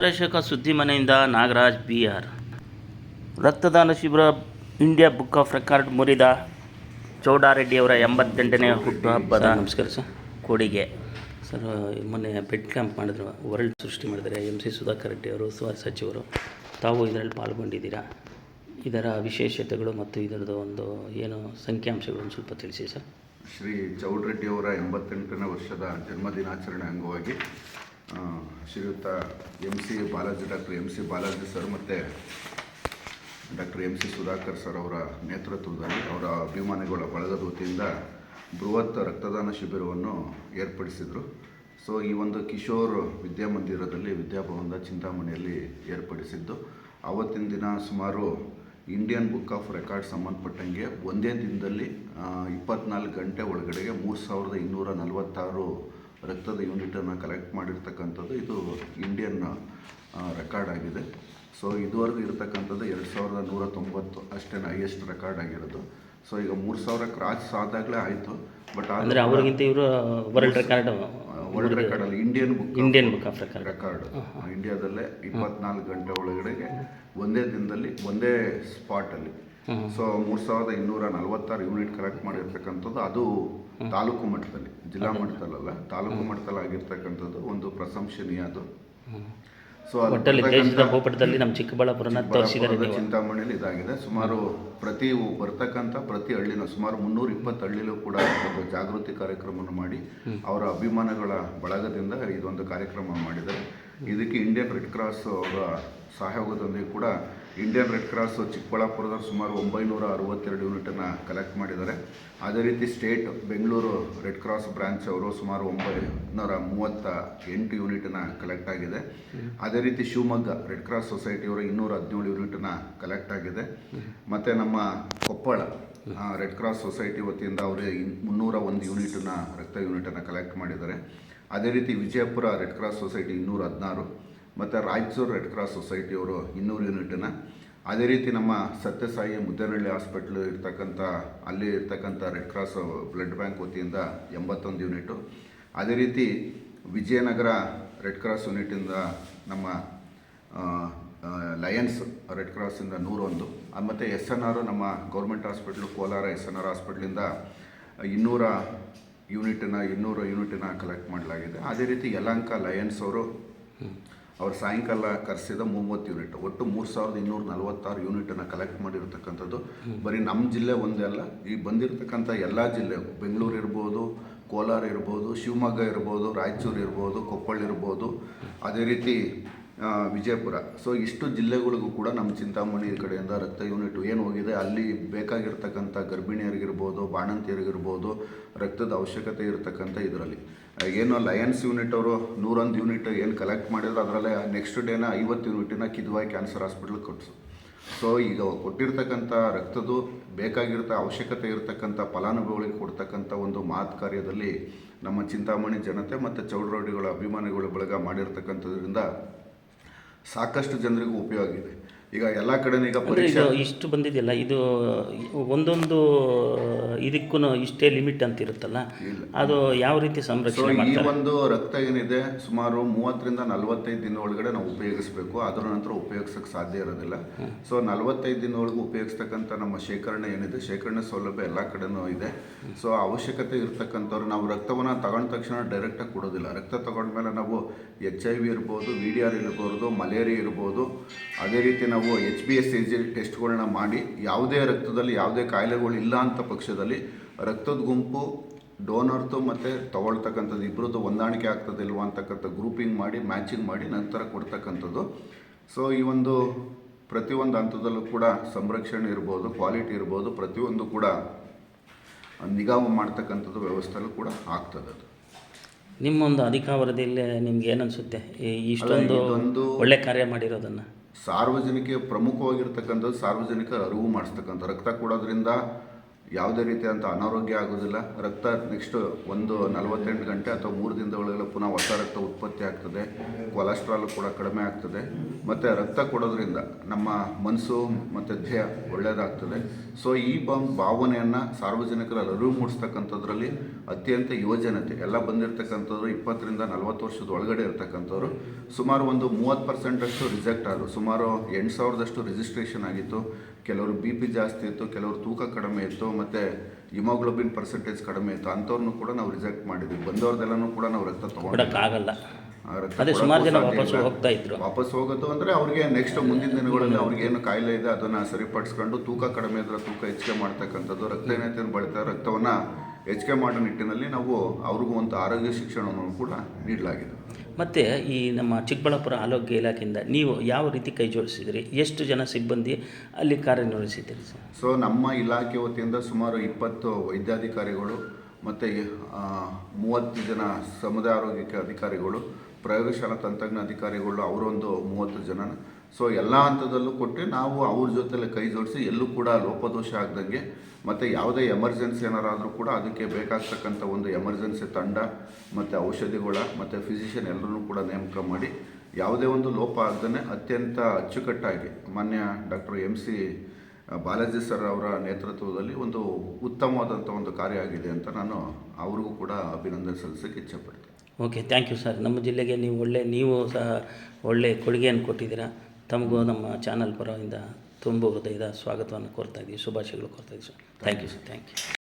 ಪ್ರೇಕ್ಷಕ ಸುದ್ದಿ ಮನೆಯಿಂದ ನಾಗರಾಜ್ ಬಿ ಆರ್ ರಕ್ತದಾನ ಶಿಬಿರ ಇಂಡಿಯಾ ಬುಕ್ ಆಫ್ ರೆಕಾರ್ಡ್ ಮುರಿದ ಚೌಡಾರೆಡ್ಡಿಯವರ ಎಂಬತ್ತೆಂಟನೇ ಹುಟ್ಟುಹಬ್ಬದ ನಮಸ್ಕಾರ ಸರ್. ಕೊಡುಗೆ. ಸರ್ ಮೊನ್ನೆ ಬೆಡ್ ಕ್ಯಾಂಪ್ ಮಾಡಿದ್ರು ವರ್ಲ್ಡ್ ಸೃಷ್ಟಿ ಮಾಡಿದರೆ ಎಂ ಸಿ ಸುಧಾಕರ್ ರೆಡ್ಡಿ ಅವರು ಸ್ವ ಸಚಿವರು ತಾವು ಇದರಲ್ಲಿ ಪಾಲ್ಗೊಂಡಿದ್ದೀರಾ? ಇದರ ವಿಶೇಷತೆಗಳು ಮತ್ತು ಇದರದ್ದು ಒಂದು ಏನು ಸಂಖ್ಯಾಂಶಗಳನ್ನು ಸ್ವಲ್ಪ ತಿಳಿಸಿ ಸರ್. ಶ್ರೀ ಚೌಡರೆಡ್ಡಿಯವರ ಎಂಬತ್ತೆಂಟನೇ ವರ್ಷದ ಜನ್ಮದಿನಾಚರಣೆ ಅಂಗವಾಗಿ ಶ್ರೀಯುತ M C Balaji doctor M C Balaji sir ಮತ್ತು doctor M C Sudhakar sir ಅವರ ನೇತೃತ್ವದಲ್ಲಿ ಅವರ ಅಭಿಮಾನಿಗಳ ಬಳಗದ ವತಿಯಿಂದ ಬೃಹತ್ ರಕ್ತದಾನ ಶಿಬಿರವನ್ನು ಏರ್ಪಡಿಸಿದರು. ಸೊ, ಈ ಒಂದು ಕಿಶೋರ್ ವಿದ್ಯಾಮಂದಿರದಲ್ಲಿ ವಿದ್ಯಾಭವನದ ಚಿಂತಾಮಣಿಯಲ್ಲಿ ಏರ್ಪಡಿಸಿದ್ದು. ಆವತ್ತಿನ ದಿನ ಸುಮಾರು ಇಂಡಿಯನ್ ಬುಕ್ ಆಫ್ ರೆಕಾರ್ಡ್ ಸಂಬಂಧಪಟ್ಟಂಗೆ ಒಂದೇ ದಿನದಲ್ಲಿ ಇಪ್ಪತ್ನಾಲ್ಕು ಗಂಟೆ ಒಳಗಡೆಗೆ ಮೂರು ಸಾವಿರದ ಇನ್ನೂರ ನಲವತ್ತಾರು ರಕ್ತದ ಯೂನಿಟನ್ನು ಕಲೆಕ್ಟ್ ಮಾಡಿರ್ತಕ್ಕಂಥದ್ದು ಇದು ಇಂಡಿಯನ್ ರೆಕಾರ್ಡ್ ಆಗಿದೆ. ಸೊ ಇದುವರೆಗೂ ಇರತಕ್ಕಂಥದ್ದು ಎರಡು ಸಾವಿರದ ನೂರ ತೊಂಬತ್ತು ಅಷ್ಟೇ ಹೈಯೆಸ್ಟ್ ರೆಕಾರ್ಡ್ ಆಗಿರೋದು. ಸೊ ಈಗ ಮೂರು ಸಾವಿರ ಕ್ರಾಸ್ ಆದಾಗಲೇ ಆಯಿತು ಬಟ್ ಆದರೆ ಅವ್ರಿಗಿಂತ ಇವರು ವರ್ಲ್ಡ್ ರೆಕಾರ್ಡ್ ವರ್ಲ್ಡ್ ರೆಕಾರ್ಡ್ ಅಲ್ಲಿ Indian book Indian book of record record ಇಂಡಿಯಾದಲ್ಲೇ ಇಪ್ಪತ್ನಾಲ್ಕು ಗಂಟೆ ಒಳಗಡೆಗೆ ಒಂದೇ ದಿನದಲ್ಲಿ ಒಂದೇ ಸ್ಪಾಟಲ್ಲಿ ಸೊ ಮೂರು ಸಾವಿರದ ಇನ್ನೂರ ನಲವತ್ತಾರು ಯೂನಿಟ್ ಕಲೆಕ್ಟ್ ಮಾಡಿರ್ತಕ್ಕಂಥದ್ದು ಅದು ತಾಲೂಕು ಮಟ್ಟದಲ್ಲಿ ಜಿಲ್ಲಾ ಮಟ್ಟದಲ್ಲ ತಾಲೂಕು ಮಟ್ಟದಲ್ಲಿ ಆಗಿರ್ತಕ್ಕಂಥದ್ದು ಒಂದು ಪ್ರಶಂಸನೀಯ ಅದು. ಸೊ ದೇಶದ ಭೂಪಟದಲ್ಲಿ ನಮ್ಮ ಚಿಕ್ಕಬಳ್ಳಾಪುರನ ತೋರಿಸಿದ್ದಾರೆ ಚಿಂತಾಮಣಿಯಲ್ಲಿ ಇದಾಗಿದೆ. ಸುಮಾರು ಪ್ರತಿ ಬರ್ತಕ್ಕಂಥ ಪ್ರತಿ ಹಳ್ಳಿನ ಸುಮಾರು ಮುನ್ನೂರ ಇಪ್ಪತ್ತು ಹಳ್ಳಿಲೂ ಕೂಡ ಒಂದು ಜಾಗೃತಿ ಕಾರ್ಯಕ್ರಮವನ್ನು ಮಾಡಿ ಅವರ ಅಭಿಮಾನಗಳ ಬಳಗದಿಂದ ಇದೊಂದು ಕಾರ್ಯಕ್ರಮ ಮಾಡಿದ್ದಾರೆ. ಇದಕ್ಕೆ ಇಂಡಿಯನ್ ರೆಡ್ ಕ್ರಾಸ್ ಅವರ ಸಹಯೋಗದೊಂದಿಗೆ ಕೂಡ ಇಂಡಿಯನ್ ರೆಡ್ ಕ್ರಾಸ್ ಚಿಕ್ಕಬಳ್ಳಾಪುರದ ಸುಮಾರು ಒಂಬೈನೂರ ಅರವತ್ತೆರಡು ಯೂನಿಟನ್ನು ಕಲೆಕ್ಟ್ ಮಾಡಿದ್ದಾರೆ. ಅದೇ ರೀತಿ state Bengaluru red cross branch ಅವರು ಸುಮಾರು ಒಂಬೈನೂರ ಮೂವತ್ತ ಎಂಟು ಯೂನಿಟನ್ನು ಕಲೆಕ್ಟ್ ಆಗಿದೆ. ಅದೇ ರೀತಿ ಶಿವಮೊಗ್ಗ ರೆಡ್ ಕ್ರಾಸ್ ಸೊಸೈಟಿಯವರು ಇನ್ನೂರ ಹದಿನೇಳು ಯೂನಿಟನ್ನು ಕಲೆಕ್ಟ್ ಆಗಿದೆ. ಮತ್ತು ನಮ್ಮ ಕೊಪ್ಪಳ ರೆಡ್ ಕ್ರಾಸ್ ಸೊಸೈಟಿ ವತಿಯಿಂದ ಅವರು ಮುನ್ನೂರ ಒಂದು ಯೂನಿಟನ್ನು ರಕ್ತ ಯೂನಿಟನ್ನು ಕಲೆಕ್ಟ್ ಮಾಡಿದ್ದಾರೆ. ಅದೇ ರೀತಿ ವಿಜಯಪುರ ರೆಡ್ ಕ್ರಾಸ್ ಸೊಸೈಟಿ ಇನ್ನೂರ ಹದಿನಾರು. ಮತ್ತು ರಾಯಚೂರು ರೆಡ್ ಕ್ರಾಸ್ ಸೊಸೈಟಿಯವರು ಇನ್ನೂರು ಯೂನಿಟನ್ನು ಅದೇ ರೀತಿ ನಮ್ಮ ಸತ್ಯಸಾಯಿ ಮುದ್ದೇನಹಳ್ಳಿ ಹಾಸ್ಪಿಟ್ಲ್ ಇರ್ತಕ್ಕಂಥ, ಅಲ್ಲಿ ಇರ್ತಕ್ಕಂಥ ರೆಡ್ ಕ್ರಾಸ್ ಬ್ಲಡ್ ಬ್ಯಾಂಕ್ ವತಿಯಿಂದ ಎಂಬತ್ತೊಂದು ಯೂನಿಟು. ಅದೇ ರೀತಿ ವಿಜಯನಗರ ರೆಡ್ ಕ್ರಾಸ್ ಯೂನಿಟಿಂದ ನಮ್ಮ ಲಯನ್ಸ್ ರೆಡ್ ಕ್ರಾಸಿಂದ ನೂರೊಂದು. ಮತ್ತು ಎಸ್ ಎನ್ ಆರ್ ನಮ್ಮ government hospital Kolar S N R ಹಾಸ್ಪಿಟ್ಲಿಂದ ಇನ್ನೂರ ಯೂನಿಟನ್ನು ಇನ್ನೂರು ಯೂನಿಟನ್ನು ಕಲೆಕ್ಟ್ ಮಾಡಲಾಗಿದೆ. ಅದೇ ರೀತಿ ಯಲಂಕ ಲಯನ್ಸ್ ಅವರು ಅವ್ರು ಸಾಯಂಕಾಲ ಕರೆಸಿದ ಮೂವತ್ತು ಯೂನಿಟ್, ಒಟ್ಟು ಮೂರು ಸಾವಿರದ ಇನ್ನೂರ ನಲವತ್ತಾರು ಯೂನಿಟನ್ನು ಕಲೆಕ್ಟ್ ಮಾಡಿರ್ತಕ್ಕಂಥದ್ದು. ಬರೀ ನಮ್ಮ ಜಿಲ್ಲೆ ಒಂದೇ ಅಲ್ಲ, ಈ ಬಂದಿರತಕ್ಕಂಥ ಎಲ್ಲ ಜಿಲ್ಲೆ ಬೆಂಗಳೂರು ಇರ್ಬೋದು, ಕೋಲಾರ ಇರ್ಬೋದು, ಶಿವಮೊಗ್ಗ ಇರ್ಬೋದು, ರಾಯಚೂರು ಇರ್ಬೋದು, ಕೊಪ್ಪಳ ಇರ್ಬೋದು, ಅದೇ ರೀತಿ ವಿಜಯಪುರ. ಸೊ ಇಷ್ಟು ಜಿಲ್ಲೆಗಳಿಗೂ ಕೂಡ ನಮ್ಮ ಚಿಂತಾಮಣಿ ಕಡೆಯಿಂದ ರಕ್ತ ಯೂನಿಟ್ ಏನು ಹೋಗಿದೆ, ಅಲ್ಲಿ ಬೇಕಾಗಿರ್ತಕ್ಕಂಥ ಗರ್ಭಿಣಿಯರಿಗಿರ್ಬೋದು, ಬಾಣಂತಿಯರಿಗಿರ್ಬೋದು, ರಕ್ತದ ಅವಶ್ಯಕತೆ ಇರತಕ್ಕಂಥ ಇದರಲ್ಲಿ. ಏನು ಲಯನ್ಸ್ ಯೂನಿಟ್ ಅವರು, ನೂರೊಂದು ಯೂನಿಟ್ ಏನು ಕಲೆಕ್ಟ್ ಮಾಡಿದ್ರು ಅದರಲ್ಲೇ ನೆಕ್ಸ್ಟ್ ಡೇನ ಐವತ್ತು ಯೂನಿಟಿನ ಕಿದ್ವಾಯಿ ಕ್ಯಾನ್ಸರ್ ಹಾಸ್ಪಿಟ್ಲಿಗೆ ಕೊಟ್ಟಿಸು ಸೊ ಈಗ ಕೊಟ್ಟಿರ್ತಕ್ಕಂಥ ರಕ್ತದ್ದು ಬೇಕಾಗಿರ್ತ ಅವಶ್ಯಕತೆ ಇರತಕ್ಕಂಥ ಫಲಾನುಭವಿಗಳಿಗೆ ಕೊಡ್ತಕ್ಕಂಥ ಒಂದು ಮಾತು ಕಾರ್ಯದಲ್ಲಿ ನಮ್ಮ ಚಿಂತಾಮಣಿ ಜನತೆ ಮತ್ತು ಚೌಡರೋಡಿಗಳ ಅಭಿಮಾನಿಗಳ ಬಳಗ ಮಾಡಿರ್ತಕ್ಕಂಥದ್ರಿಂದ ಸಾಕಷ್ಟು ಜನರಿಗೂ ಉಪಯೋಗ ಇದೆ. ಈಗ ಎಲ್ಲ ಕಡೆನೂ ಈಗ ಪರೀಕ್ಷೆ ಇಷ್ಟು ಬಂದಿದೆಯಲ್ಲ ಇದು ಒಂದೊಂದು ಇದಕ್ಕೂ ಇಷ್ಟೇ ಲಿಮಿಟ್ ಅಂತ ಇರುತ್ತಲ್ಲ? ಅದು ಯಾವ ರೀತಿ ಸಂರಕ್ಷಣೆ ಈ ಒಂದು ರಕ್ತ ಏನಿದೆ ಸುಮಾರು ಮೂವತ್ತರಿಂದ ನಲವತ್ತೈದು ದಿನ ಒಳಗಡೆ ನಾವು ಉಪಯೋಗಿಸಬೇಕು. ಅದರ ನಂತರ ಉಪಯೋಗಿಸಕ್ಕೆ ಸಾಧ್ಯ ಇರೋದಿಲ್ಲ. ಸೊ ನಲವತ್ತೈದು ದಿನ ಒಳಗೆ ಉಪಯೋಗಿಸ್ತಕ್ಕಂಥ ನಮ್ಮ ಶೇಖರಣೆ ಏನಿದೆ ಶೇಖರಣೆ ಸೌಲಭ್ಯ ಎಲ್ಲ ಕಡೆನೂ ಇದೆ. ಸೊ ಅವಶ್ಯಕತೆ ಇರ್ತಕ್ಕಂಥವ್ರು ನಾವು ರಕ್ತವನ್ನು ತಗೊಂಡ ತಕ್ಷಣ ಡೈರೆಕ್ಟಾಗಿ ಕೊಡೋದಿಲ್ಲ. ರಕ್ತ ತಗೊಂಡ್ಮೇಲೆ ನಾವು ಎಚ್ ಐ ವಿ ಇರ್ಬೋದು ವಿ ಡಿ ಆರ್ ಇರ್ಬೋದು ಮಲೇರಿಯಾ ಇರ್ಬೋದು ಅದೇ ರೀತಿ ನಾವು ಎಚ್ ಬಿ ಎಸ್ ಎಜಿ ಟೆಸ್ಟ್ಗಳನ್ನ ಮಾಡಿ ಯಾವುದೇ ರಕ್ತದಲ್ಲಿ ಯಾವುದೇ ಕಾಯಿಲೆಗಳು ಇಲ್ಲ ಅಂತ ಪಕ್ಷದಲ್ಲಿ ರಕ್ತದ ಗುಂಪು ಡೋನರ್ದು ಮತ್ತು ತಗೊಳ್ತಕ್ಕಂಥದ್ದು ಇಬ್ಬರದ್ದು ಹೊಂದಾಣಿಕೆ ಆಗ್ತದಿಲ್ವಾ ಅಂತಕ್ಕಂಥ ಗ್ರೂಪಿಂಗ್ ಮಾಡಿ ಮ್ಯಾಚಿಂಗ್ ಮಾಡಿ ನಂತರ ಕೊಡ್ತಕ್ಕಂಥದ್ದು. ಸೊ ಈ ಒಂದು ಪ್ರತಿಯೊಂದು ಹಂತದಲ್ಲೂ ಕೂಡ ಸಂರಕ್ಷಣೆ ಇರ್ಬೋದು ಕ್ವಾಲಿಟಿ ಇರ್ಬೋದು ಪ್ರತಿಯೊಂದು ಕೂಡ ನಿಗಾವ ಮಾಡ್ತಕ್ಕಂಥದ್ದು ವ್ಯವಸ್ಥೆಯಲ್ಲೂ ಕೂಡ ಆಗ್ತದೆ ಅದು. ನಿಮ್ಮ ಒಂದು ಅಧಿಕಾವಧಿಯಲ್ಲಿ ನಿಮ್ಗೆ ಏನನ್ಸುತ್ತೆ? ಇಷ್ಟೊಂದು ಒಳ್ಳೆ ಕಾರ್ಯ ಮಾಡಿರೋದನ್ನು. ಸಾರ್ವಜನಿಕ ಪ್ರಮುಖವಾಗಿರ್ತಕ್ಕಂಥದ್ದು ಸಾರ್ವಜನಿಕ ಅರಿವು ಮಾಡಿಸ್ತಕ್ಕಂಥ ರಕ್ತ ಕೊಡೋದ್ರಿಂದ ಯಾವುದೇ ರೀತಿಯಾದಂಥ ಅನಾರೋಗ್ಯ ಆಗೋದಿಲ್ಲ. ರಕ್ತ ನೆಕ್ಸ್ಟ್ ಒಂದು ನಲವತ್ತೆಂಟು ಗಂಟೆ ಅಥವಾ ಮೂರು ದಿನದ ಒಳಗೆಲ್ಲ ಪುನಃ ಹೊಸ ರಕ್ತ ಉತ್ಪತ್ತಿ ಆಗ್ತದೆ. ಕೊಲೆಸ್ಟ್ರಾಲ್ ಕೂಡ ಕಡಿಮೆ ಆಗ್ತದೆ. ಮತ್ತು ರಕ್ತ ಕೊಡೋದ್ರಿಂದ ನಮ್ಮ ಮನಸ್ಸು ಮತ್ತು ದೇಹ ಒಳ್ಳೆಯದಾಗ್ತದೆ ಸೊ ಈ ಭಾವನೆಯನ್ನು ಸಾರ್ವಜನಿಕರಲ್ಲಿ ಅರಿವು ಮೂಡಿಸ್ತಕ್ಕಂಥದ್ರಲ್ಲಿ ಅತ್ಯಂತ ಯುವಜನತೆ ಎಲ್ಲ ಬಂದಿರತಕ್ಕಂಥವ್ರು ಇಪ್ಪತ್ತರಿಂದ ನಲವತ್ತು ವರ್ಷದ ಒಳಗಡೆ ಇರ್ತಕ್ಕಂಥವ್ರು. ಸುಮಾರು ಒಂದು ಮೂವತ್ತು ಪರ್ಸೆಂಟಷ್ಟು ರಿಜೆಕ್ಟ್ ಆದರು. ಸುಮಾರು ಎಂಟು ಸಾವಿರದಷ್ಟು ರಿಜಿಸ್ಟ್ರೇಷನ್ ಆಗಿತ್ತು. ಕೆಲವರು ಬಿ ಪಿ ಜಾಸ್ತಿ ಇತ್ತು ಕೆಲವರು ತೂಕ ಕಡಿಮೆ ಇತ್ತು ಮತ್ತು ಹಿಮೋಗ್ಲೋಬಿನ್ ಪರ್ಸೆಂಟೇಜ್ ಕಡಿಮೆ ಇತ್ತು. ಅಂಥವ್ರನ್ನೂ ಕೂಡ ನಾವು ರಿಜೆಕ್ಟ್ ಮಾಡಿದ್ವಿ. ಬಂದವ್ರದ್ದೆಲ್ಲನೂ ಕೂಡ ನಾವು ರಕ್ತ ತೊಗೊಂಡಾಗಲ್ಲ ಅದೇ ಸುಮಾರು ಜನ ಹೋಗ್ತಾ ಇದ್ರು. ವಾಪಸ್ ಹೋಗೋದು ಅಂದರೆ ಅವ್ರಿಗೆ ನೆಕ್ಸ್ಟ್ ಮುಂದಿನ ದಿನಗಳಲ್ಲಿ ಅವ್ರಿಗೆ ಏನು ಕಾಯಿಲೆ ಇದೆ ಅದನ್ನ ಸರಿಪಡಿಸ್ಕೊಂಡು ತೂಕ ಕಡಿಮೆ ಇದ್ರೆ ತೂಕ ಹೆಚ್ಚಿಗೆ ಮಾಡ್ತಕ್ಕಂಥದ್ದು. ರಕ್ತಹೀನತೆಯನ್ನು ಬಳತಾ ರಕ್ತವನ್ನು ಹೆಚ್ಚಿಗೆ ಮಾಡೋ ನಿಟ್ಟಿನಲ್ಲಿ ನಾವು ಅವ್ರಿಗೂ ಒಂದು ಆರೋಗ್ಯ ಶಿಕ್ಷಣವನ್ನು ಕೂಡ ನೀಡಲಾಗಿದೆ. ಮತ್ತು ಈ ನಮ್ಮ ಚಿಕ್ಕಬಳ್ಳಾಪುರ ಆರೋಗ್ಯ ಇಲಾಖೆಯಿಂದ ನೀವು ಯಾವ ರೀತಿ ಕೈ ಜೋಡಿಸಿದಿರಿ? ಎಷ್ಟು ಜನ ಸಿಬ್ಬಂದಿ ಅಲ್ಲಿ ಕಾರ್ಯನಿರ್ವಹಿಸಿದ್ದೀರಿ ಸರ್? ಸೊ ನಮ್ಮ ಇಲಾಖೆ ವತಿಯಿಂದ ಸುಮಾರು ಇಪ್ಪತ್ತು ವೈದ್ಯಾಧಿಕಾರಿಗಳು ಮತ್ತು ಮೂವತ್ತು ಜನ ಸಮುದಾಯ ಆರೋಗ್ಯಕ್ಕೆ ಅಧಿಕಾರಿಗಳು ಪ್ರಯೋಗಶಾಲಾ ತಂತ್ರಜ್ಞ ಅಧಿಕಾರಿಗಳು ಅವರೊಂದು ಮೂವತ್ತು ಜನ ಸೊ ಎಲ್ಲ ಹಂತದಲ್ಲೂ ಕೊಟ್ಟರೆ ನಾವು ಅವ್ರ ಜೊತೆಲೆ ಕೈ ಜೋಡಿಸಿ ಎಲ್ಲೂ ಕೂಡ ಲೋಪದೋಷ ಆಗ್ದಂಗೆ ಮತ್ತು ಯಾವುದೇ ಎಮರ್ಜೆನ್ಸಿ ಏನಾರಾದರೂ ಕೂಡ ಅದಕ್ಕೆ ಬೇಕಾಗ್ತಕ್ಕಂಥ ಒಂದು ಎಮರ್ಜೆನ್ಸಿ ತಂಡ ಮತ್ತು ಔಷಧಿಗಳ ಮತ್ತು ಫಿಸಿಷಿಯನ್ ಎಲ್ಲರೂ ಕೂಡ ನೇಮಕ ಮಾಡಿ ಯಾವುದೇ ಒಂದು ಲೋಪ ಆಗ್ದೇ ಅತ್ಯಂತ ಅಚ್ಚುಕಟ್ಟಾಗಿ ಮಾನ್ಯ doctor M C Balaji sir ಅವರ ನೇತೃತ್ವದಲ್ಲಿ ಒಂದು ಉತ್ತಮವಾದಂಥ ಒಂದು ಕಾರ್ಯ ಆಗಿದೆ ಅಂತ ನಾನು ಅವ್ರಿಗೂ ಕೂಡ ಅಭಿನಂದನೆ ಸಲ್ಲಿಸೋಕ್ಕೆ ಇಚ್ಛೆಪಡ್ತೀನಿ. Okay, thank you sir. ನಮ್ಮ ಜಿಲ್ಲೆಗೆ ನೀವು ಒಳ್ಳೆ, ನೀವು ಸಹ ಒಳ್ಳೆ ಕೊಡುಗೆಯನ್ನು ಕೊಟ್ಟಿದ್ದೀರಾ. ತಮಗೂ ನಮ್ಮ ಚಾನಲ್ ಪರವಾಗಿಂದ ತುಂಬ ಹೃದಯದ ಸ್ವಾಗತವನ್ನು ಕೋರ್ತಾ ಇದ್ದೀವಿ. ಶುಭಾಶಯಗಳು ಕೋರ್ತಾ ಇದ್ದೀವಿ sir. Thank you sir thank you